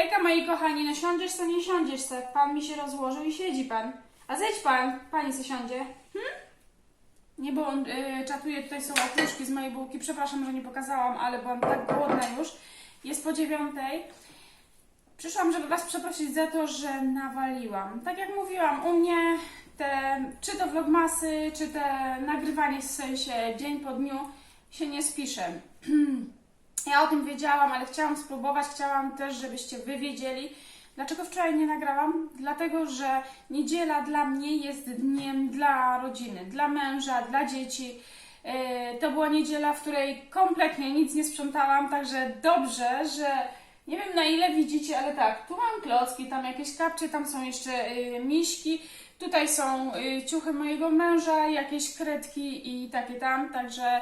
Hejka moi kochani, no siądziesz se, nie siądziesz se. Pan mi się rozłożył i siedzi pan. A zejdź pan, pani se siądzie. Hm? Nie, bo on y, czatuje, tutaj są okruszki z mojej bułki. Przepraszam, że nie pokazałam, ale byłam tak głodna już. Jest po dziewiątej. Przyszłam, żeby Was przeprosić za to, że nawaliłam. Tak jak mówiłam, u mnie te, czy to vlogmasy, czy te nagrywanie w sensie dzień po dniu się nie spisze. Ja o tym wiedziałam, ale chciałam spróbować, chciałam też, żebyście Wy wiedzieli. Dlaczego wczoraj nie nagrałam? Dlatego, że niedziela dla mnie jest dniem dla rodziny, dla męża, dla dzieci. Yy, To była niedziela, w której kompletnie nic nie sprzątałam, także dobrze, że nie wiem na ile widzicie, ale tak, tu mam klocki, tam jakieś kapcie, tam są jeszcze yy, miśki, tutaj są yy, ciuchy mojego męża, jakieś kredki i takie tam, także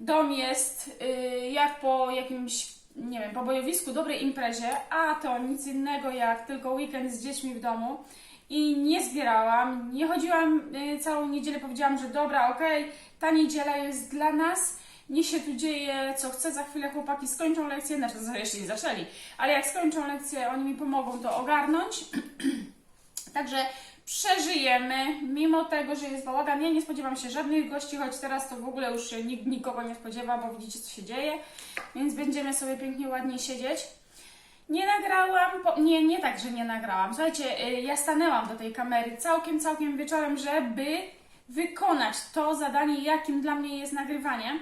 dom jest yy, jak po jakimś, nie wiem, po bojowisku, dobrej imprezie, a to nic innego jak tylko weekend z dziećmi w domu. I nie zbierałam, nie chodziłam yy, całą niedzielę, powiedziałam, że dobra, okej, ta niedziela jest dla nas, niech się tu dzieje co chce, za chwilę chłopaki skończą lekcję, znaczy jeszcze nie zaczęli, ale jak skończą lekcję, oni mi pomogą to ogarnąć. Także przeżyjemy, mimo tego, że jest bałagan. Ja nie spodziewam się żadnych gości, choć teraz to w ogóle już się nikt nikogo nie spodziewa, bo widzicie, co się dzieje. Więc będziemy sobie pięknie, ładnie siedzieć. Nie nagrałam, po... nie, nie tak, że nie nagrałam. Słuchajcie, y, ja stanęłam do tej kamery całkiem, całkiem wieczorem, żeby wykonać to zadanie, jakim dla mnie jest nagrywanie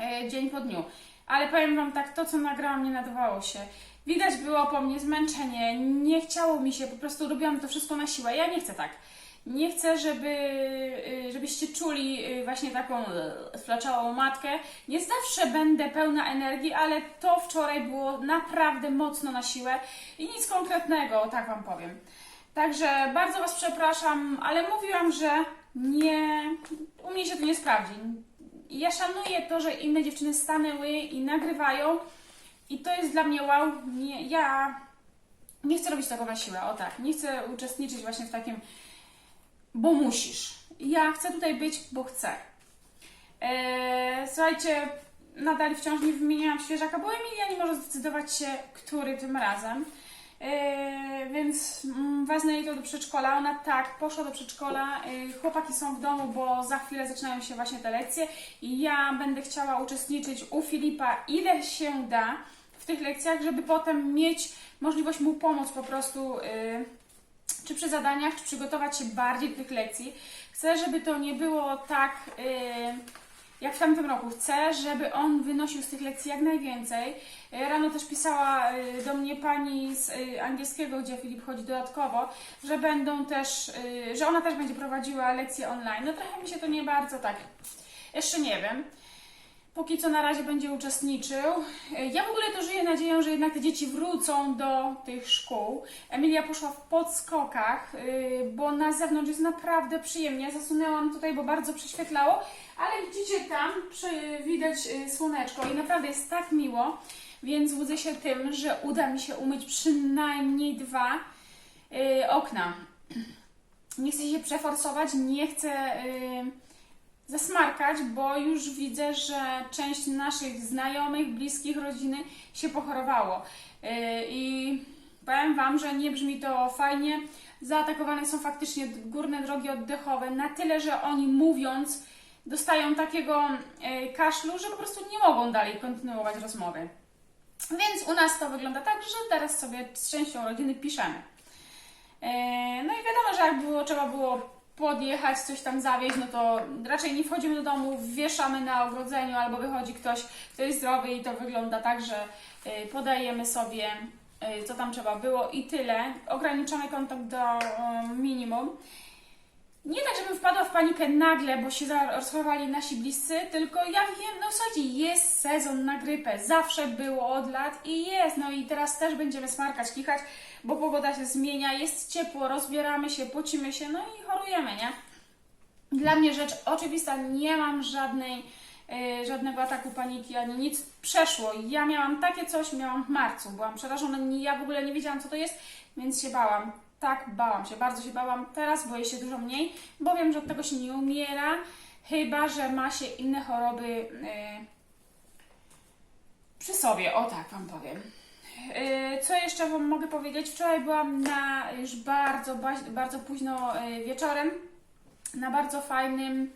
e, dzień po dniu. Ale powiem Wam tak, to co nagrałam nie nadawało się. Widać było po mnie zmęczenie, nie chciało mi się, po prostu robiłam to wszystko na siłę. Ja nie chcę tak. Nie chcę, żeby, y, żebyście czuli y, właśnie taką y, flaczałą matkę. Nie zawsze będę pełna energii, ale to wczoraj było naprawdę mocno na siłę i nic konkretnego, tak Wam powiem. Także bardzo Was przepraszam, ale mówiłam, że nie, u mnie się to nie sprawdzi. Ja szanuję to, że inne dziewczyny stanęły i nagrywają i to jest dla mnie wow. Nie, ja nie chcę robić tego na siłę, o tak. Nie chcę uczestniczyć właśnie w takim, bo musisz. Ja chcę tutaj być, bo chcę. Eee, słuchajcie, nadal wciąż nie wymieniałam świeżaka, bo Emilia nie może zdecydować się, który tym razem. Eee, więc mm, wezmę jej to do przedszkola. Ona tak, poszła do przedszkola. Eee, chłopaki są w domu, bo za chwilę zaczynają się właśnie te lekcje. I ja będę chciała uczestniczyć u Filipa, ile się da tych lekcjach, żeby potem mieć możliwość mu pomóc po prostu. Eee, czy przy zadaniach, czy przygotować się bardziej do tych lekcji. Chcę, żeby to nie było tak yy, jak w tamtym roku. Chcę, żeby on wynosił z tych lekcji jak najwięcej. Yy, Rano też pisała do mnie pani z angielskiego, gdzie Filip chodzi dodatkowo, że będą też, że ona też będzie prowadziła lekcje online. No trochę mi się to nie bardzo tak, jeszcze nie wiem. Póki co na razie będzie uczestniczył. Ja w ogóle to żyję nadzieją, że jednak te dzieci wrócą do tych szkół. Emilia poszła w podskokach, yy, bo na zewnątrz jest naprawdę przyjemnie. Zasunęłam tutaj, bo bardzo prześwietlało, ale widzicie tam widać yy, słoneczko i naprawdę jest tak miło, więc łudzę się tym, że uda mi się umyć przynajmniej dwa okna. Nie chcę się przeforsować, nie chcę. Yy, zasmarkać, bo już widzę, że część naszych znajomych, bliskich, rodziny się pochorowało. Yy, I powiem Wam, że nie brzmi to fajnie. Zaatakowane są faktycznie górne drogi oddechowe na tyle, że oni mówiąc dostają takiego yy, kaszlu, że po prostu nie mogą dalej kontynuować rozmowy. Więc u nas to wygląda tak, że teraz sobie z częścią rodziny piszemy. Yy, No i wiadomo, że jak było, trzeba było podjechać, coś tam zawieźć, no to raczej nie wchodzimy do domu, wieszamy na ogrodzeniu albo wychodzi ktoś, kto jest zdrowy i to wygląda tak, że y, podajemy sobie, y, co tam trzeba było i tyle. Ograniczamy kontakt do minimum. Nie tak, żebym wpadła w panikę nagle, bo się rozchorowali nasi bliscy, tylko ja wiem, no słuchajcie, jest sezon na grypę, zawsze było od lat i jest, no i teraz też będziemy smarkać, kichać, bo pogoda się zmienia, jest ciepło, rozbieramy się, pocimy się, no i chorujemy, nie? Dla mnie rzecz oczywista, nie mam żadnej, yy, żadnego ataku paniki ani nic. Przeszło. Ja miałam takie coś, miałam w marcu. Byłam przerażona, nie- ja w ogóle nie wiedziałam, co to jest, więc się bałam. Tak, bałam się, bardzo się bałam. Teraz boję się dużo mniej, bo wiem, że od tego się nie umiera, chyba że ma się inne choroby yy, przy sobie. O tak Wam powiem. Yy, Co jeszcze Wam mogę powiedzieć? Wczoraj byłam na już bardzo, ba- bardzo późno yy, wieczorem na bardzo fajnym,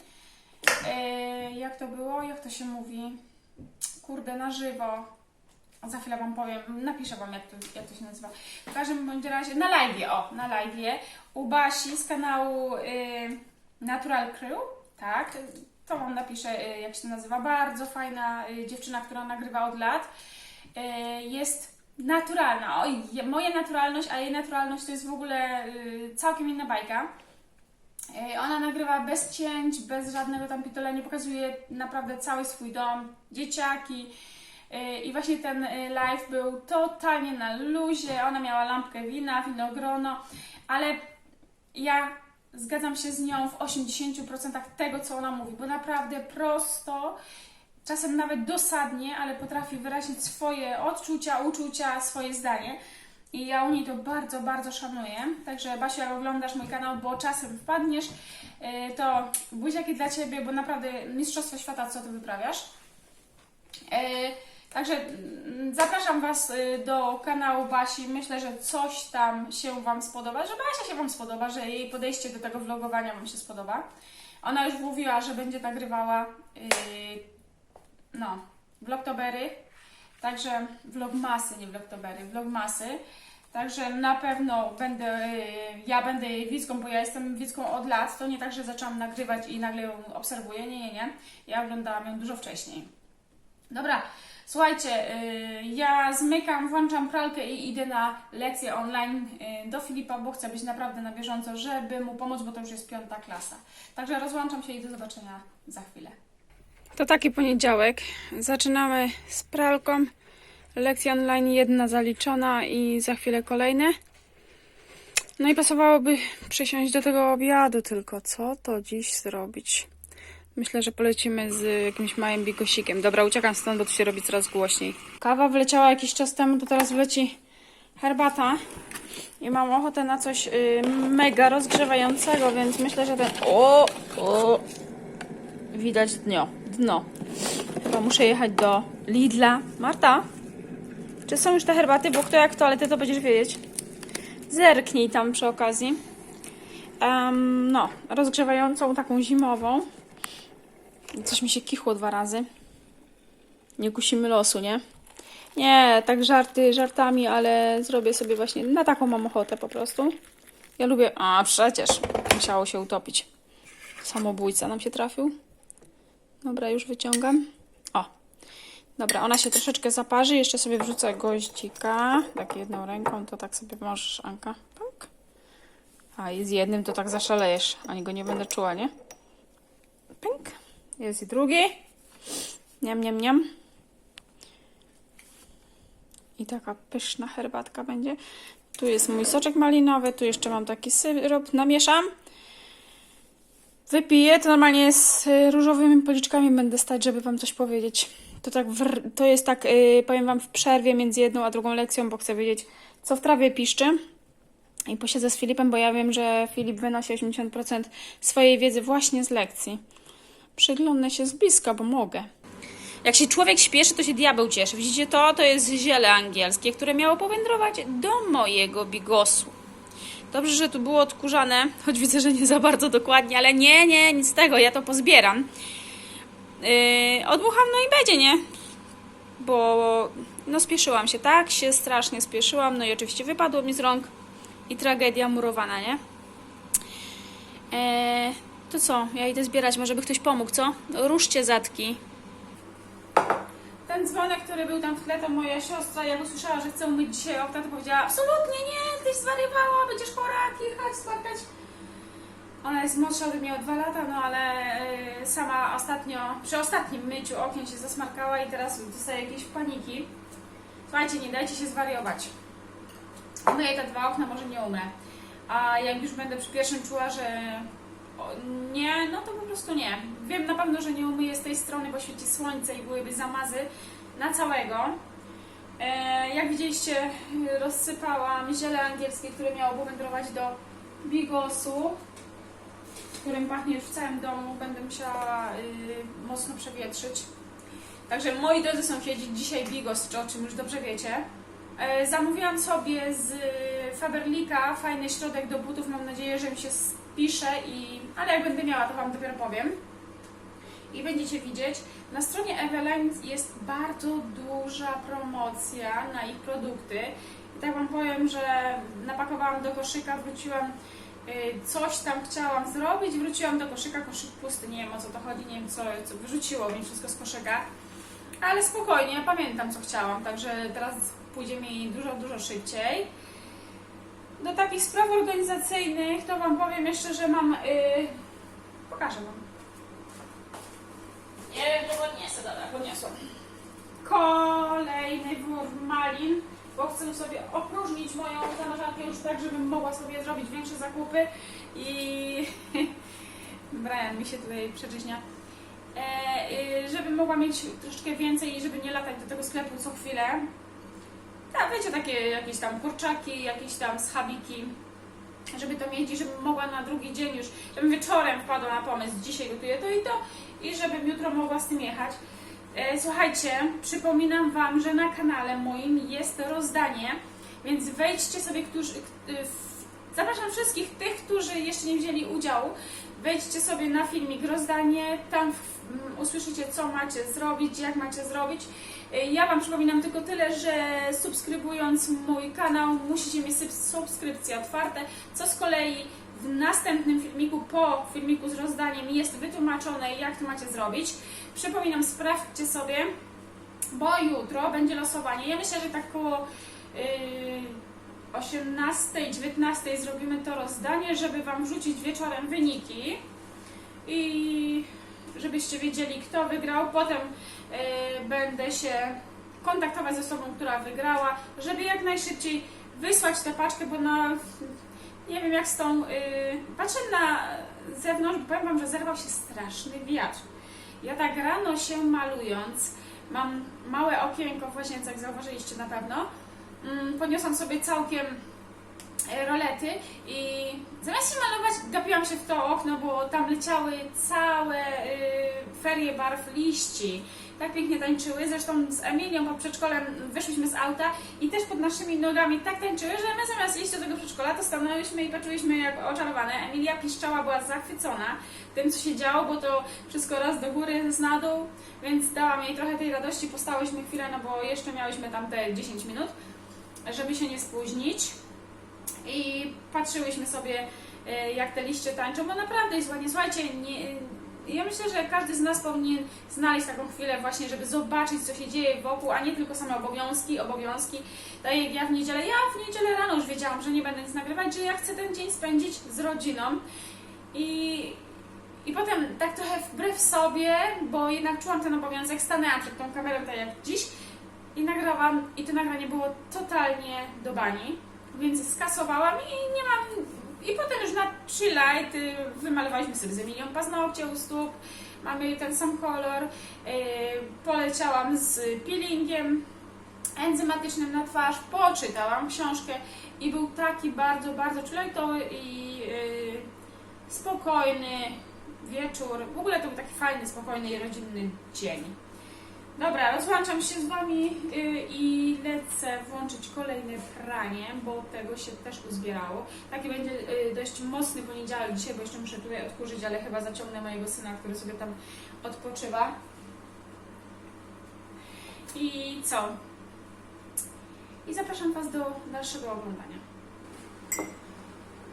yy, jak to było, jak to się mówi, kurde, na żywo. Za chwilę Wam powiem, napiszę Wam jak to, jak to się nazywa. W każdym bądź razie, na live, o, na live u Basi z kanału yy, Natural Crew, tak, to Wam napiszę yy, jak się nazywa. Bardzo fajna yy, dziewczyna, która nagrywa od lat. Jest naturalna. Oj, moja naturalność, a jej naturalność to jest w ogóle yy, całkiem inna bajka. Yy, Ona nagrywa bez cięć, bez żadnego tam pitolenia, pokazuje naprawdę cały swój dom, dzieciaki. Yy, I właśnie ten yy, live był totalnie na luzie. Ona miała lampkę wina, winogrono, ale ja zgadzam się z nią w 80% tego, co ona mówi, bo naprawdę prosto, czasem nawet dosadnie, ale potrafi wyrazić swoje odczucia, uczucia, swoje zdanie. I ja u niej to bardzo, bardzo szanuję. Także Basiu, jak oglądasz mój kanał, bo czasem wpadniesz, yy, to buziaki dla Ciebie, bo naprawdę mistrzostwo świata, co Ty wyprawiasz. Yy, Także mm, zapraszam Was y, do kanału Basi. Myślę, że coś tam się Wam spodoba, że Basia się Wam spodoba, że jej podejście do tego vlogowania Wam się spodoba. Ona już mówiła, że będzie nagrywała no, vlogtobery, także vlogmasy, nie vlogtobery, vlogmasy. Także na pewno będę, y, ja będę jej widzką, bo ja jestem widzką od lat. To nie tak, że zaczęłam nagrywać i nagle ją obserwuję. Nie, nie, nie. Ja oglądałam ją dużo wcześniej. Dobra, słuchajcie, y, ja zmykam, włączam pralkę i idę na lekcję online y, do Filipa, bo chcę być naprawdę na bieżąco, żeby mu pomóc, bo to już jest piąta klasa. Także rozłączam się i do zobaczenia za chwilę. To taki poniedziałek. Zaczynamy z pralką. Lekcja online jedna zaliczona i za chwilę kolejne. No i pasowałoby przysiąść do tego obiadu, tylko co to dziś zrobić? Myślę, że polecimy z jakimś małym bigosikiem. Dobra, uciekam stąd, bo tu się robi coraz głośniej. Kawa wyleciała jakiś czas temu, to teraz wleci herbata. I mam ochotę na coś y, mega rozgrzewającego, więc myślę, że ten... O! o widać dno. Dno. Chyba muszę jechać do Lidla. Marta? Czy są już te herbaty? Bo kto jak toalety, to będziesz wiedzieć. Zerknij tam przy okazji. Em, no, rozgrzewającą, taką zimową. Coś mi się kichło dwa razy. Nie kusimy losu, nie? Nie, tak żarty żartami, ale zrobię sobie właśnie na taką mam ochotę po prostu. Ja lubię. A przecież musiało się utopić. Samobójca nam się trafił. Dobra, już wyciągam. O. Dobra, ona się troszeczkę zaparzy. Jeszcze sobie wrzucę goździka. Tak jedną ręką, to tak sobie możesz, Anka. Punk. A i z jednym to tak zaszalejesz. Ani go nie będę czuła, nie? Pink. Jest i drugi. Niam, niam, niam. I taka pyszna herbatka będzie. Tu jest mój soczek malinowy, tu jeszcze mam taki syrop. Namieszam. Wypiję, to normalnie z y, różowymi policzkami będę stać, żeby wam coś powiedzieć. To tak, to jest tak, y, powiem wam, w przerwie między jedną a drugą lekcją, bo chcę wiedzieć, co w trawie piszczy. I posiedzę z Filipem, bo ja wiem, że Filip wynosi 80% swojej wiedzy właśnie z lekcji. Przyglądnę się z bliska, bo mogę. Jak się człowiek śpieszy, to się diabeł cieszy. Widzicie to? To jest ziele angielskie, które miało powędrować do mojego bigosu. Dobrze, że tu było odkurzane, choć widzę, że nie za bardzo dokładnie, ale nie, nie, nic z tego, ja to pozbieram. Yy, odmucham, no i będzie, nie? Bo no spieszyłam się, tak się strasznie spieszyłam, no i oczywiście wypadło mi z rąk i tragedia murowana, nie? Eee, to co? Ja idę zbierać, może by ktoś pomógł, co? Ruszcie zatki. Ten dzwonek, który był tam w tle, to moja siostra, jak usłyszała, że chcę umyć dzisiaj okna, to powiedziała absolutnie nie, tyś zwariowała, będziesz chora, jechać, spłakać. Ona jest młodsza ode mnie o dwa lata, no ale y, sama ostatnio, przy ostatnim myciu okien się zasmarkała i teraz dostaje jakieś paniki. Słuchajcie, nie dajcie się zwariować. Umyję te dwa okna, może nie umrę. A jak już będę przy pierwszym czuła, że nie, no to po prostu nie. Wiem na pewno, że nie umyję z tej strony, bo świeci słońce i byłyby zamazy na całego. E, jak widzieliście, rozsypałam ziele angielskie, które miało powędrować do bigosu, którym pachnie już w całym domu. Będę musiała y, mocno przewietrzyć. Także moi drodzy sąsiedzi, dzisiaj bigos, czy o czym już dobrze wiecie. E, Zamówiłam sobie z Faberlika fajny środek do butów. Mam nadzieję, że mi się spisze, i... ale jak będę miała, to Wam dopiero powiem. I będziecie widzieć. Na stronie Eveline jest bardzo duża promocja na ich produkty. I tak Wam powiem, że napakowałam do koszyka, wróciłam, y, coś tam chciałam zrobić, wróciłam do koszyka, koszyk pusty, nie wiem o co to chodzi, nie wiem co, co wyrzuciło mi wszystko z koszyka. Ale spokojnie, ja pamiętam co chciałam, także teraz pójdzie mi dużo, dużo szybciej. Do takich spraw organizacyjnych to Wam powiem jeszcze, że mam. Yy... Pokażę Wam. Nie czy podniosę, dobra, podniosłam. Kolejny wór malin, bo chcę sobie opróżnić moją zamrażarkę już tak, żebym mogła sobie zrobić większe zakupy i Brian mi się tutaj przeczyźnia. E, y, żebym mogła mieć troszeczkę więcej i żeby nie latać do tego sklepu co chwilę. Tak, wiecie, takie jakieś tam kurczaki, jakieś tam schabiki, żeby to i żebym mogła na drugi dzień już, żebym wieczorem wpadła na pomysł, dzisiaj gotuję to i to i żebym jutro mogła z tym jechać. E, Słuchajcie, przypominam Wam, że na kanale moim jest rozdanie, więc wejdźcie sobie, którzy, w- zapraszam wszystkich tych, którzy jeszcze nie wzięli udziału, wejdźcie sobie na filmik rozdanie, tam w- usłyszycie co macie zrobić, jak macie zrobić. E, Ja Wam przypominam tylko tyle, że subskrybując mój kanał musicie mieć sub- subskrypcje otwarte, co z kolei w następnym filmiku, po filmiku z rozdaniem jest wytłumaczone, jak to macie zrobić. Przypominam, sprawdźcie sobie, bo jutro będzie losowanie. Ja myślę, że tak koło yy, 18-19 zrobimy to rozdanie, żeby Wam wrzucić wieczorem wyniki i żebyście wiedzieli, kto wygrał. Potem yy, będę się kontaktować z osobą, która wygrała, żeby jak najszybciej wysłać tę paczkę, bo na nie wiem jak z tą. Yy, patrzę na zewnątrz, bo powiem Wam, że zerwał się straszny wiatr. Ja tak rano się malując, mam małe okienko w łazience, jak zauważyliście na pewno. Mm, podniosłam sobie całkiem e, rolety i zamiast się malować, gapiłam się w to okno, bo tam leciały całe y, ferie barw liści. Tak pięknie tańczyły. Zresztą z Emilią po przedszkolem wyszliśmy z auta i też pod naszymi nogami tak tańczyły, że my zamiast iść do tego przedszkola, to stanęłyśmy i patrzyłyśmy jak oczarowane. Emilia piszczała, była zachwycona tym, co się działo, bo to wszystko raz do góry, z na dół, więc dałam jej trochę tej radości. Postałyśmy chwilę, no bo jeszcze miałyśmy tam te 10 minut, żeby się nie spóźnić. I patrzyłyśmy sobie, e, jak te liście tańczą, bo naprawdę jest ładnie. Słuchajcie, nie, ja myślę, że każdy z nas powinien znaleźć taką chwilę właśnie, żeby zobaczyć, co się dzieje wokół, a nie tylko same obowiązki, obowiązki. Tak jak ja w niedzielę, ja w niedzielę rano już wiedziałam, że nie będę nic nagrywać, że ja chcę ten dzień spędzić z rodziną. I, i potem tak trochę wbrew sobie, bo jednak czułam ten obowiązek, stanęłam przed tą kamerą tak jak dziś i nagrałam, i to nagranie było totalnie do bani, więc skasowałam i nie mam i potem już na trzy light wymalowaliśmy sobie z Emilią paznokcie u stóp, mamy ten sam kolor. y, Poleciałam z peelingiem enzymatycznym na twarz, poczytałam książkę i był taki bardzo, bardzo czulejtowy i y, spokojny wieczór. W ogóle to był taki fajny, spokojny i rodzinny dzień. Dobra, rozłączam się z Wami y, i lecę włączyć kolejne pranie, bo tego się też uzbierało. Taki będzie y, dość mocny poniedziałek dzisiaj, bo jeszcze muszę tutaj odkurzyć, ale chyba zaciągnę mojego syna, który sobie tam odpoczywa. I co? I zapraszam Was do dalszego oglądania.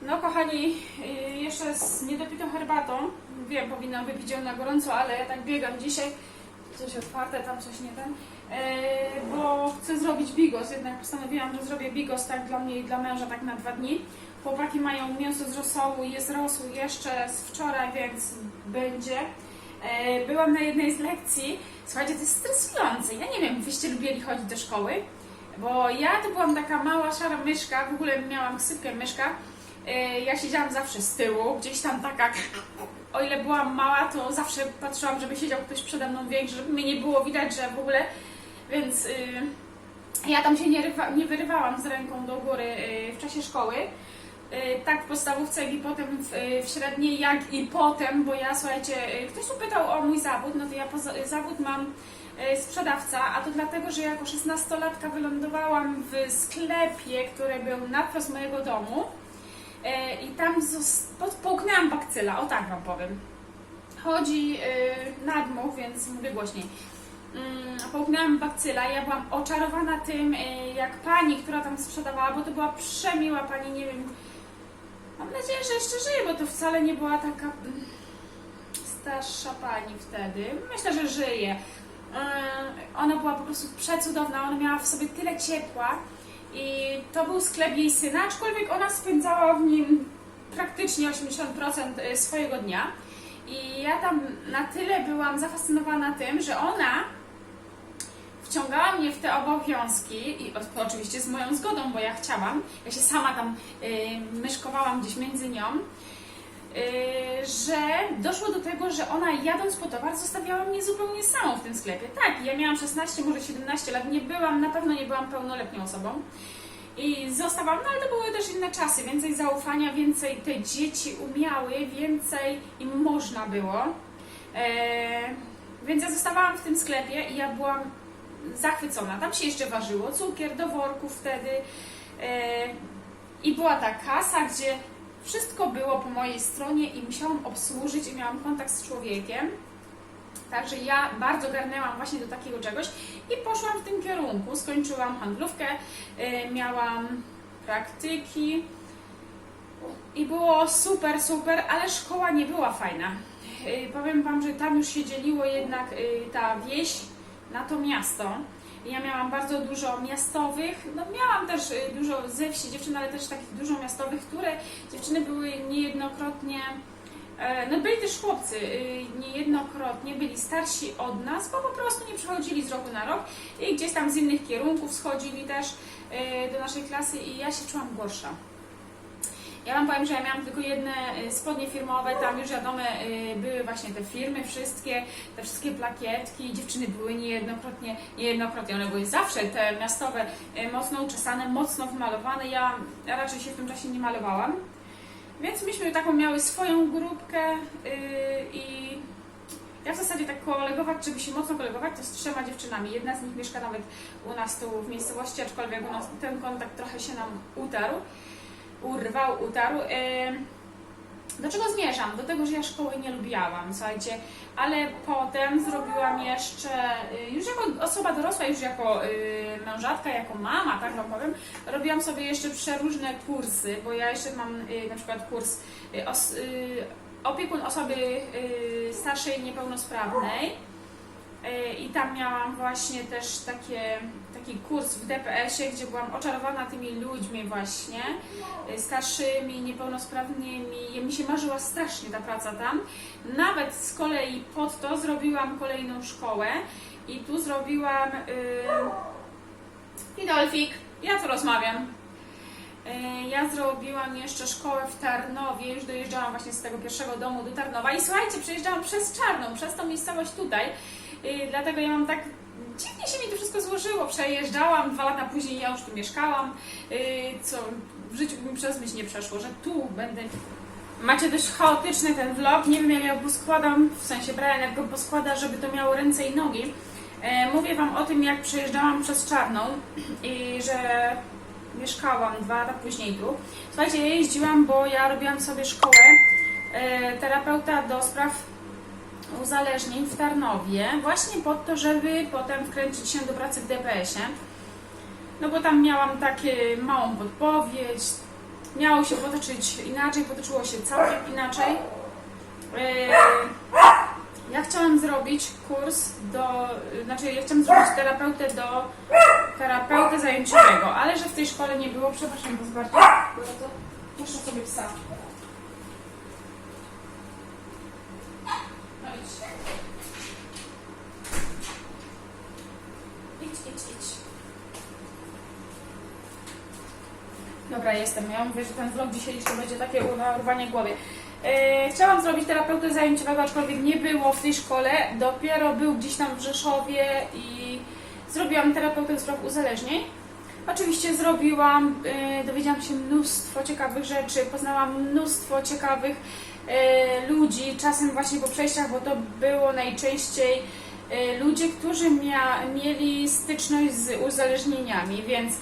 No kochani, y, jeszcze z niedopitą herbatą. Wiem, powinnam wypić ją na gorąco, ale ja tak biegam dzisiaj coś otwarte, tam coś nie ten, e, bo chcę zrobić bigos, jednak postanowiłam, że zrobię bigos tak dla mnie i dla męża tak na dwa dni. Chłopaki mają mięso z rosołu, jest rosół jeszcze z wczoraj, więc będzie. E, byłam na jednej z lekcji, słuchajcie, to jest stresujące, ja nie wiem, wyście lubieli chodzić do szkoły, bo ja to byłam taka mała, szara myszka, w ogóle miałam ksywkę myszka, e, ja siedziałam zawsze z tyłu, gdzieś tam taka o ile byłam mała, to zawsze patrzyłam, żeby siedział ktoś przede mną większy, żeby mnie nie było widać, że w ogóle, więc y, ja tam się nie, rywa, nie wyrywałam z ręką do góry y, w czasie szkoły. Y, tak w podstawówce, jak i potem w, y, w średniej, jak i potem, bo ja słuchajcie, y, ktoś tu pytał o mój zawód, no to ja poza, zawód mam e, sprzedawca, a to dlatego, że jako 16-latka wylądowałam w sklepie, który był na mojego domu i tam zos- pod- połknęłam bakcyla, o tak Wam powiem. Chodzi e, nadmuch, więc mówię głośniej. Mm, Połknęłam bakcyla i ja byłam oczarowana tym, e, jak pani, która tam sprzedawała, bo to była przemiła pani, nie wiem, mam nadzieję, że jeszcze żyje, bo to wcale nie była taka mm, starsza pani wtedy. Myślę, że żyje. Ona była po prostu przecudowna, ona miała w sobie tyle ciepła i to był sklep jej syna, aczkolwiek ona spędzała w nim praktycznie 80% swojego dnia. I ja tam na tyle byłam zafascynowana tym, że ona wciągała mnie w te obowiązki i oczywiście z moją zgodą, bo ja chciałam. Ja się sama tam y, myszkowałam gdzieś między nią. Y, że doszło do tego, że ona jadąc po towar zostawiała mnie zupełnie samą w tym sklepie. Tak, ja miałam 16, może 17 lat, nie byłam, na pewno nie byłam pełnoletnią osobą. I zostawałam, no ale to były też inne czasy, więcej zaufania, więcej te dzieci umiały, więcej im można było. E, więc ja zostawałam w tym sklepie i ja byłam zachwycona. Tam się jeszcze ważyło cukier do worków wtedy. E, I była ta kasa, gdzie wszystko było po mojej stronie i musiałam obsłużyć i miałam kontakt z człowiekiem. Także ja bardzo garnęłam właśnie do takiego czegoś i poszłam w tym kierunku. Skończyłam handlówkę, y, miałam praktyki i było super, super, ale szkoła nie była fajna. Y, Powiem Wam, że tam już się dzieliło jednak y, ta wieś na to miasto. Ja miałam bardzo dużo miastowych, no miałam też y, dużo ze wsi dziewczyn, ale też takich dużo miastowych, które dziewczyny były niejednokrotnie E, No byli też chłopcy, y, niejednokrotnie byli starsi od nas, bo po prostu nie przychodzili z roku na rok i gdzieś tam z innych kierunków schodzili też y, do naszej klasy i ja się czułam gorsza. Ja Wam powiem, że ja miałam tylko jedne y, spodnie firmowe, tam już wiadomo y, były właśnie te firmy wszystkie, te wszystkie plakietki, dziewczyny były niejednokrotnie, niejednokrotnie, one były zawsze te miastowe, y, mocno uczesane, mocno wymalowane, ja, raczej się w tym czasie nie malowałam. Więc myśmy taką miały swoją grupkę i ja w zasadzie tak kolegować, żeby się mocno kolegować, to z trzema dziewczynami. Jedna z nich mieszka nawet u nas tu w miejscowości, aczkolwiek u nas ten kontakt trochę się nam utarł, urwał, utarł. Do czego zmierzam? Do tego, że ja szkoły nie lubiałam, słuchajcie, ale potem zrobiłam jeszcze, y, już jako osoba dorosła, już jako y, mężatka, jako mama, tak wam powiem, robiłam sobie jeszcze przeróżne kursy, bo ja jeszcze mam y, na przykład kurs opiekun osoby starszej niepełnosprawnej. Y, I tam miałam właśnie też takie, taki kurs w DPS-ie, gdzie byłam oczarowana tymi ludźmi właśnie, y, starszymi, niepełnosprawnymi. Mi się marzyła strasznie ta praca tam. Nawet z kolei pod to zrobiłam kolejną szkołę i tu zrobiłam... Yy... Idolfik, ja tu rozmawiam. Ja zrobiłam jeszcze szkołę w Tarnowie, już dojeżdżałam właśnie z tego pierwszego domu do Tarnowa i słuchajcie, przejeżdżałam przez Czarną, przez tą miejscowość tutaj, dlatego ja mam tak, dziwnie się mi to wszystko złożyło, przejeżdżałam, dwa lata później ja już tu mieszkałam, Yy, co w życiu mi przez myśl nie przeszło, że tu będę Macie dość chaotyczny ten vlog, nie wiem jak ja go poskładam, w sensie Brian jak go poskłada, żeby to miało ręce i nogi. E, mówię Wam o tym, jak przejeżdżałam przez Czarną i że mieszkałam dwa lata później tu. Słuchajcie, ja jeździłam, bo ja robiłam sobie szkołę e, terapeuta do spraw uzależnień w Tarnowie, właśnie po to, żeby potem wkręcić się do pracy w DPS-ie. No bo tam miałam takie małą podpowiedź, miało się potoczyć inaczej, potoczyło się całkiem inaczej. Yy, Ja chciałam zrobić kurs do, znaczy ja chciałam zrobić terapeutę do terapeuty zajęciowego, ale że w tej szkole nie było, przepraszam was bardzo, puszczę sobie psa. Dobra, jestem. Ja mówię, że ten vlog dzisiejszy będzie takie urwanie głowy. E, chciałam zrobić terapeutę zajęciowego, aczkolwiek nie było w tej szkole. Dopiero był gdzieś tam w Rzeszowie i zrobiłam terapeutę do spraw uzależnień. Oczywiście zrobiłam, e, dowiedziałam się mnóstwo ciekawych rzeczy, poznałam mnóstwo ciekawych e, ludzi, czasem właśnie po przejściach, bo to było najczęściej y, ludzie, którzy mia, mieli styczność z uzależnieniami, więc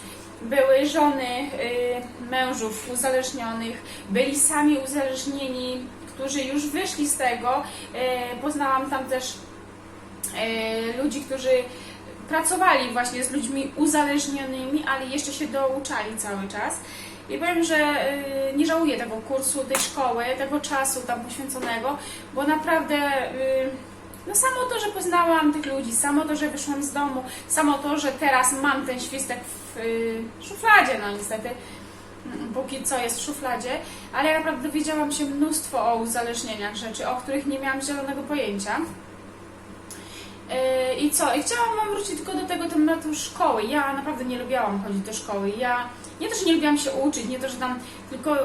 były żony y, mężów uzależnionych, byli sami uzależnieni, którzy już wyszli z tego. Y, poznałam tam też y, ludzi, którzy pracowali właśnie z ludźmi uzależnionymi, ale jeszcze się douczali cały czas. I powiem, że nie żałuję tego kursu, tej szkoły, tego czasu tam poświęconego, bo naprawdę no samo to, że poznałam tych ludzi, samo to, że wyszłam z domu, samo to, że teraz mam ten świstek w y, szufladzie, no niestety, mm, póki co jest w szufladzie, ale ja naprawdę dowiedziałam się mnóstwo o uzależnieniach rzeczy, o których nie miałam zielonego pojęcia. Yy, I co? I chciałam Wam wrócić tylko do tego tematu szkoły. Ja naprawdę nie lubiałam chodzić do szkoły. Ja nie to, że nie lubiłam się uczyć, nie to, że tam tylko,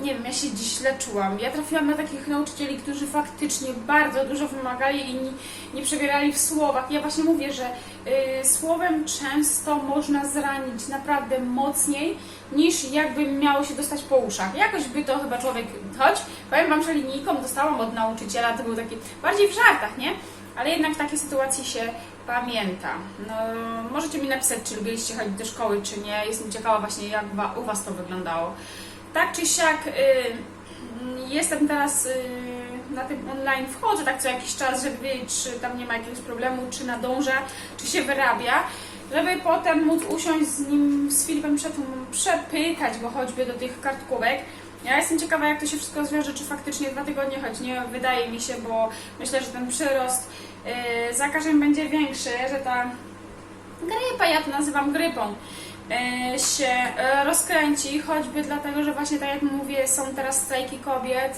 nie wiem, ja się dziś źle czułam. Ja trafiłam na takich nauczycieli, którzy faktycznie bardzo dużo wymagali i nie, nie przebierali w słowach. Ja właśnie mówię, że yy, słowem często można zranić naprawdę mocniej, niż jakby miało się dostać po uszach. Jakoś by to chyba człowiek, choć powiem Wam, że linijką dostałam od nauczyciela, to był taki bardziej w żartach, nie? ale jednak w takiej sytuacji się pamięta. No, możecie mi napisać, czy lubiliście chodzić do szkoły, czy nie. Jestem ciekawa właśnie, jak u Was to wyglądało. Tak czy siak, y, jestem teraz y, na tym online, wchodzę tak co jakiś czas, żeby wiedzieć, czy tam nie ma jakiegoś problemu, czy nadąża, czy się wyrabia, żeby potem móc usiąść z nim, z Filipem przed, przepytać go choćby do tych kartkówek. Ja jestem ciekawa, jak to się wszystko zwiąże, czy faktycznie dwa tygodnie, choć nie wydaje mi się, bo myślę, że ten przyrost yy, będzie większy, że ta grypa, ja to nazywam grypą, się yy, rozkręci, choćby dlatego, że właśnie tak jak mówię, są teraz strajki kobiet,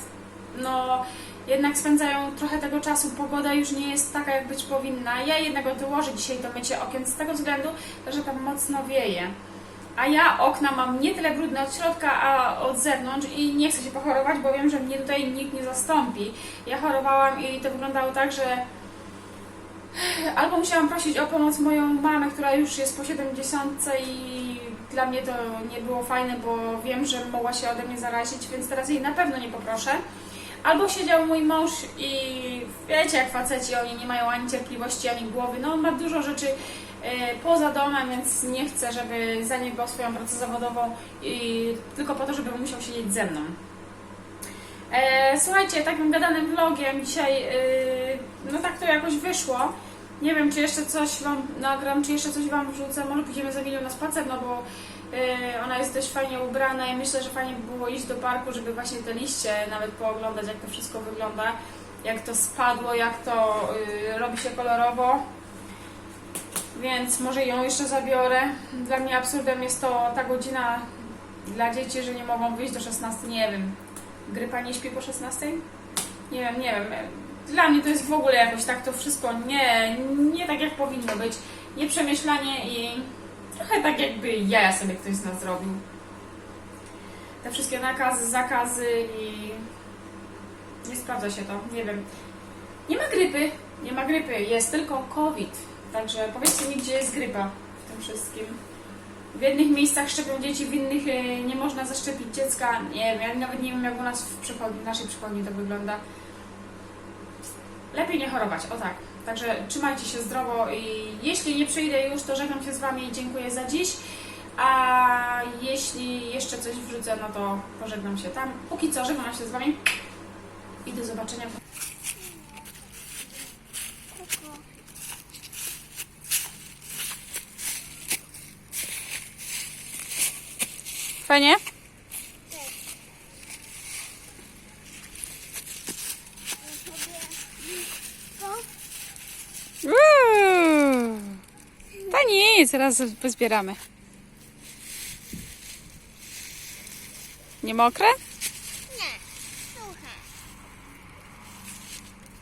no jednak spędzają trochę tego czasu, pogoda już nie jest taka, jak być powinna. Ja jednak odłożę dzisiaj to mycie okien z tego względu, że tam mocno wieje. A ja okna mam nie tyle brudne od środka, a od zewnątrz i nie chcę się pochorować, bo wiem, że mnie tutaj nikt nie zastąpi. Ja chorowałam i to wyglądało tak, że albo musiałam prosić o pomoc moją mamę, która już jest po 70 i dla mnie to nie było fajne, bo wiem, że mogła się ode mnie zarazić, więc teraz jej na pewno nie poproszę. Albo siedział mój mąż i wiecie, jak faceci, oni nie mają ani cierpliwości, ani głowy. No, on ma dużo rzeczy e, poza domem, więc nie chcę, żeby zaniedbał swoją pracę zawodową i tylko po to, żeby musiał siedzieć ze mną. E, słuchajcie, takim gadanym vlogiem dzisiaj, e, no tak to jakoś wyszło. Nie wiem, czy jeszcze coś Wam nagram, czy jeszcze coś Wam wrzucę. Może pójdziemy z Emilią na spacer, no bo e, ona jest dość fajnie ubrana i myślę, że fajnie by było iść do parku, żeby właśnie te liście nawet pooglądać, jak to wszystko wygląda, jak to spadło, jak to e, robi się kolorowo. Więc może ją jeszcze zabiorę. Dla mnie absurdem jest to ta godzina dla dzieci, że nie mogą wyjść do 16, nie wiem. Grypa nie śpi po 16? Nie wiem, nie wiem. Dla mnie to jest w ogóle jakoś tak to wszystko nie, nie tak jak powinno być. Nieprzemyślanie i trochę tak jakby ja sobie ktoś z nas zrobił. Te wszystkie nakazy, zakazy i nie sprawdza się to, nie wiem. Nie ma grypy, nie ma grypy, jest tylko COVID. Także powiedzcie mi, gdzie jest grypa w tym wszystkim. W jednych miejscach szczepią dzieci, w innych e, nie można zaszczepić dziecka. Nie wiem, ja nawet nie wiem, jak u nas w, w naszej przychodni to wygląda. Lepiej nie chorować, o tak. Także trzymajcie się zdrowo i jeśli nie przyjdę już, to żegnam się z Wami i dziękuję za dziś. A jeśli jeszcze coś wrzucę, no to pożegnam się tam. Póki co, żegnam się z Wami i do zobaczenia. Fajnie? Uuu. To nic, zaraz pozbieramy. Nie mokre? Nie, suche.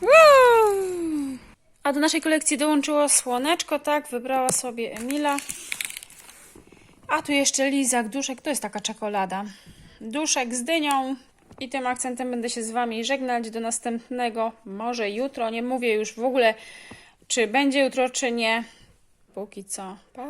Uuu. A do naszej kolekcji dołączyło słoneczko, tak, wybrała sobie Emila. A tu jeszcze lizak, duszek, to jest taka czekolada. Duszek z dynią i tym akcentem będę się z Wami żegnać do następnego, może jutro, nie mówię już w ogóle, czy będzie jutro, czy nie. Póki co, pa!